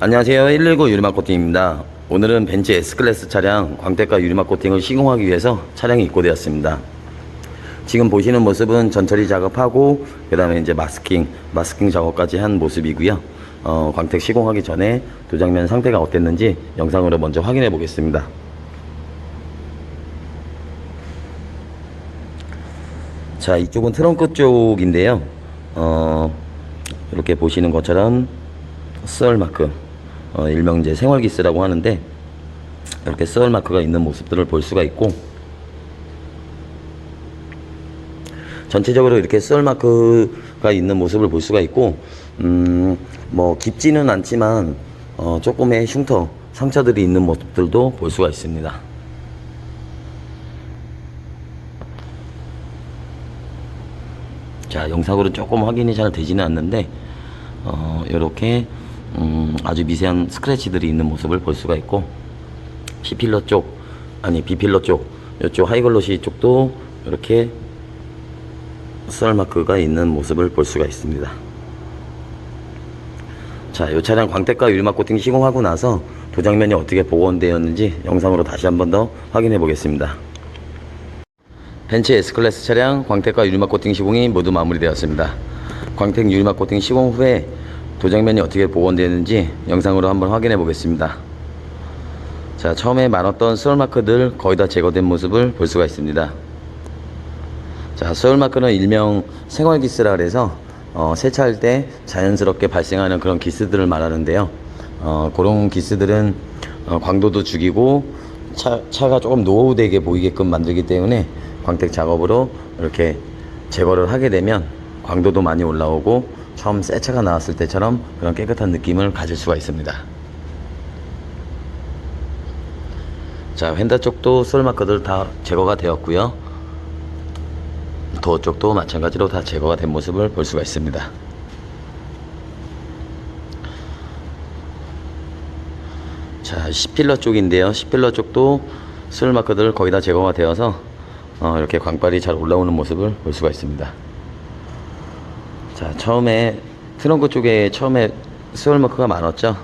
안녕하세요. 119 유리막 코팅입니다. 오늘은 벤츠 S클래스 차량 광택과 유리막 코팅을 시공하기 위해서 차량이 입고되었습니다. 지금 보시는 모습은 전처리 작업하고 그 다음에 이제 마스킹, 마스킹 작업까지 한 모습이고요. 어, 광택 시공하기 전에 도장면 상태가 어땠는지 영상으로 먼저 확인해 보겠습니다. 자, 이쪽은 트렁크 쪽인데요. 어, 이렇게 보시는 것처럼 썰 마크, 어, 일명 이제 생활기스라고 하는데 이렇게 썰 마크가 있는 모습들을 볼 수가 있고 전체적으로 이렇게 썰 마크가 있는 모습을 볼 수가 있고 음, 뭐 깊지는 않지만 어, 조금의 흉터 상처들이 있는 모습들도 볼 수가 있습니다. 자 영상으로 조금 확인이 잘 되지는 않는데 어, 이렇게 음, 아주 미세한 스크래치들이 있는 모습을 볼 수가 있고 C필러 쪽 아니 B필러 쪽 이쪽 하이글로시 쪽도 이렇게 썰 마크가 있는 모습을 볼 수가 있습니다. 자, 이 차량 광택과 유리막 코팅 시공하고 나서 도장면이 어떻게 복원되었는지 영상으로 다시 한 번 더 확인해 보겠습니다. 벤츠 S클래스 차량 광택과 유리막 코팅 시공이 모두 마무리되었습니다. 광택 유리막 코팅 시공 후에 도장면이 어떻게 복원되는지 영상으로 한번 확인해 보겠습니다. 자, 처음에 많았던 썰마크들 거의 다 제거된 모습을 볼 수가 있습니다. 자, 소울마크는 일명 생활기스라 그래서 어, 세차할 때 자연스럽게 발생하는 그런 기스들을 말하는데요. 어, 그런 기스들은 어, 광도도 죽이고 차, 차가 조금 노후되게 보이게끔 만들기 때문에 광택 작업으로 이렇게 제거를 하게 되면 광도도 많이 올라오고 처음 새 차가 나왔을 때처럼 그런 깨끗한 느낌을 가질 수가 있습니다. 자, 휀다 쪽도 솔마크들 다 제거가 되었고요. 도어 쪽도 마찬가지로 다 제거가 된 모습을 볼 수가 있습니다. 자, C필러 쪽인데요. C필러 쪽도 술 마크들 거의 다 제거가 되어서 어, 이렇게 광빨이 잘 올라오는 모습을 볼 수가 있습니다. 자, 처음에 트렁크 쪽에 처음에 스월 마크가 많았죠.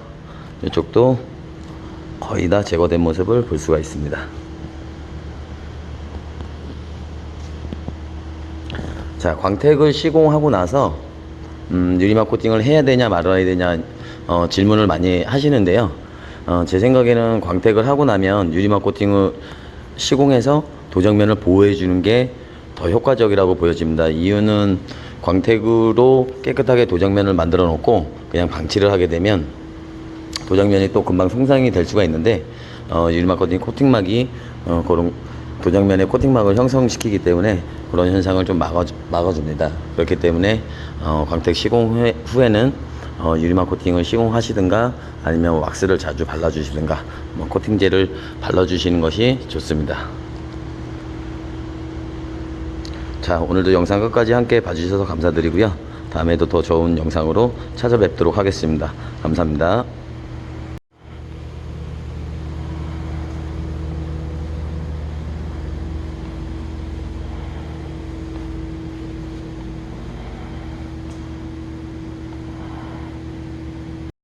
이쪽도 거의 다 제거된 모습을 볼 수가 있습니다. 자, 광택을 시공하고 나서 음, 유리막 코팅을 해야 되냐 말아야 되냐 어, 질문을 많이 하시는데요. 어, 제 생각에는 광택을 하고 나면 유리막 코팅을 시공해서 도정면을 보호해 주는 게 더 효과적이라고 보여집니다. 이유는 광택으로 깨끗하게 도정면을 만들어 놓고 그냥 방치를 하게 되면 도장면이 또 금방 손상이 될 수가 있는데 어, 유리막 코팅 코팅막이 어, 그런 도장면에 코팅막을 형성시키기 때문에 그런 현상을 좀 막아, 막아줍니다. 그렇기 때문에 어, 광택 시공 후에, 후에는 어, 유리막 코팅을 시공하시든가 아니면 왁스를 자주 발라주시든가 뭐 코팅제를 발라주시는 것이 좋습니다. 자 오늘도 영상 끝까지 함께 봐주셔서 감사드리고요. 다음에도 더 좋은 영상으로 찾아뵙도록 하겠습니다. 감사합니다.